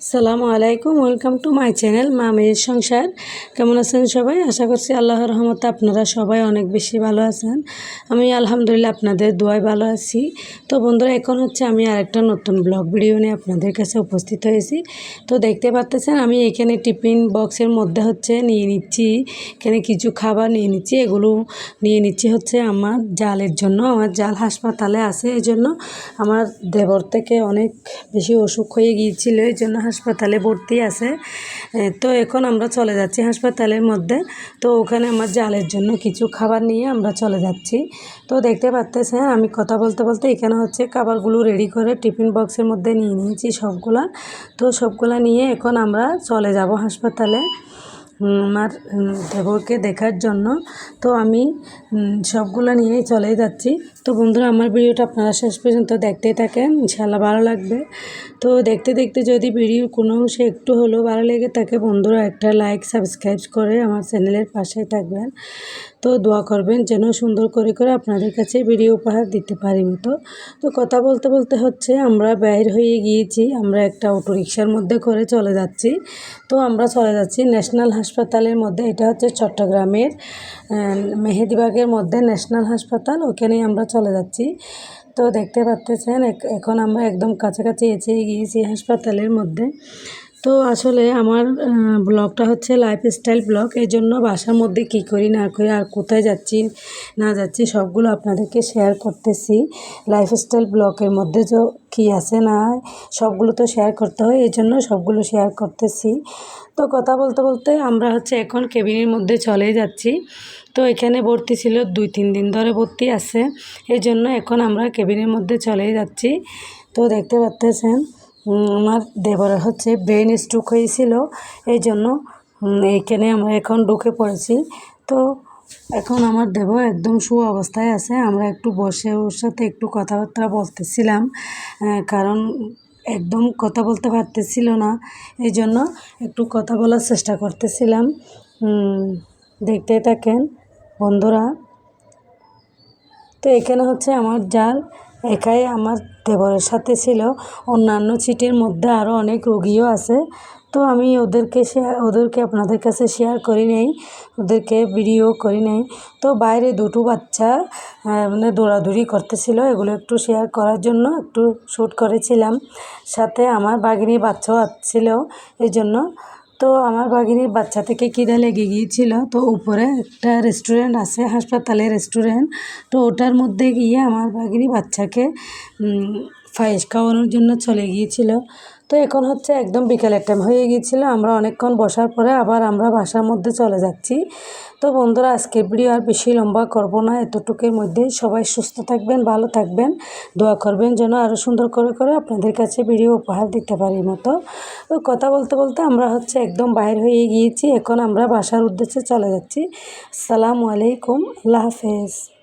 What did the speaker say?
সালামু আলাইকুম, welcome to my channel মা মেয়ের সংসার। কেমন আছেন সবাই? আশা করছি আল্লাহর রহমতে আপনারা সবাই অনেক বেশি ভালো আছেন। আমি আলহামদুলিল্লাহ আপনাদের দোয়ায় ভালো আছি। তো বন্ধুরা, এখন হচ্ছে আমি আরেকটা নতুন ব্লগ ভিডিও নিয়ে আপনাদের কাছে উপস্থিত হয়েছি। তো দেখতে পাচ্তেছেন, আমি এখানে টিফিন বক্সের মধ্যে হচ্ছে নিয়ে নিচ্ছি। এখানে কিছু খাবার নিয়ে নিচ্ছি, এগুলো নিয়ে নিচ্ছি হচ্ছে আমার জালের জন্য। আমার জাল হাসপাতালে আছে এই জন্য আমার দেবর থেকে অনেক বেশি অসুখ হয়ে গিয়েছিল এই জন্য হাসপাতালে ভর্তি আছে। তো এখন আমরা চলে যাচ্ছি হাসপাতালের মধ্যে। তো ওখানে আমার জালের জন্য কিছু খাবার নিয়ে আমরা চলে যাচ্ছি। তো দেখতে পাচ্তেছেন আমি কথা বলতে বলতে এখানে হচ্ছে খাবারগুলো রেডি করে টিফিন বক্সের মধ্যে নিয়ে নিয়েছি সবগুলা। তো সবগুলা নিয়ে এখন আমরা চলে যাব হাসপাতালে। আমার দেবরকে দেখার জন্য। তো আমি সবগুলো নিয়েই চলে যাচ্ছি। তো বন্ধুরা, আমার ভিডিওটা আপনারা শেষ পর্যন্ত দেখতেই থাকেন। ইনশাল্লাহ ভালো লাগবে। তো দেখতে দেখতে যদি ভিডিওর কোনো অংশে একটু হলেও ভালো লেগে থাকে, বন্ধুরা, একটা লাইক, সাবস্ক্রাইব করে আমার চ্যানেলের পাশে থাকবেন। তো দোয়া করবেন যেন সুন্দর করে করে আপনাদের কাছে ভিডিও উপহার দিতে পারি মতো। তো কথা বলতে বলতে হচ্ছে, আমরা বাইর হয়ে গিয়েছি। আমরা একটা অটো রিক্সার মধ্যে করে চলে যাচ্ছি। তো আমরা চলে যাচ্ছি ন্যাশনাল হাসপাতালের মধ্যে, এটা হচ্ছে চট্টগ্রামের মেহেদিবাগের মধ্যে ন্যাশনাল হাসপাতাল, ওখানেই আমরা চলে যাচ্ছি। তো দেখতে পাচ্তেছেন এক- এখন আমরা একদম কাছাকাছি এসে গিয়েছি হাসপাতালের মধ্যে। তো আসলে আমার ব্লগটা হচ্ছে লাইফস্টাইল ব্লগ। এই জন্য বাসার মধ্যে কী করি, না করি, আর কোথায় যাচ্ছি, না যাচ্ছি, সবগুলো আপনাদেরকে শেয়ার করতেছি। লাইফস্টাইল ব্লগের মধ্যে যে কী আছে, না, সবগুলো তো শেয়ার করতে হয়, এই জন্য সবগুলো শেয়ার করতেছি। তো কথা বলতে বলতে আমরা হচ্ছে এখন কেবিনের মধ্যে চলে যাচ্ছি। তো এখানে ভর্তি ছিল দুই, তিন দিন ধরে ভর্তি আছে। এই জন্য এখন আমরা কেবিনের মধ্যে চলে যাচ্ছি। তো দেখতে পাচ্তেছেন আমার দেবরের হচ্ছে ব্রেন স্ট্রোক হয়েছিল, এই জন্য এইখানে আমরা এখন ঢুকে পড়েছি। তো এখন আমার দেবর একদম সু অবস্থায় আছে, আমরা একটু বসে ওর সাথে একটু কথাবার্তা বলতেছিলাম কারণ একদম কথা বলতে পারতেছিল না, এই জন্য একটু কথা বলার চেষ্টা করতেছিলাম। দেখতে থাকেন বন্ধুরা। তো এখানে হচ্ছে আমার জাল একাই আমার দেবরের সাথে ছিল। অন্যান্য সিটের মধ্যে আরও অনেক রোগীও আছে। তো আমি ওদেরকে শেয়ার ওদেরকে আপনাদের কাছে শেয়ার করি নাই, ওদেরকে ভিডিও করি নাই। তো বাইরে দুটো বাচ্চা মানে দৌড়াদৌড়ি করতেছিল। এগুলো একটু শেয়ার করার জন্য একটু শ্যুট করেছিলাম। সাথে আমার বাঘিনী বাচ্চাও ছিল এই জন্য তো আমার বাঘিনীর বাচ্চা থেকে খিদে লেগে গিয়েছিল। তো উপরে একটা রেস্টুরেন্ট আছে, হাসপাতালের রেস্টুরেন্ট তো ওটার মধ্যে গিয়ে আমার বাঘিনী বাচ্চাকে পায়েস খাওয়ানোর জন্য চলে গিয়েছিল। তো এখন হচ্ছে একদম বিকেলের টাইম হয়ে গিয়েছিল। আমরা অনেকক্ষণ বসার পরে আবার আমরা বাসার মধ্যে চলে যাচ্ছি। তো বন্ধুরা, আজকের ভিডিও আর বেশি লম্বা করব না। এতটুকুর মধ্যে সবাই সুস্থ থাকবেন, ভালো থাকবেন। দোয়া করবেন যেন আরও সুন্দর করে করে আপনাদের কাছে ভিডিও উপহার দিতে পারি মতো। তো কথা বলতে বলতে আমরা হচ্ছে একদম বাইর হয়ে গিয়েছি। এখন আমরা বাসার উদ্দেশ্যে চলে যাচ্ছি। সালামু আলাইকুম। আল্লাহ হাফেজ।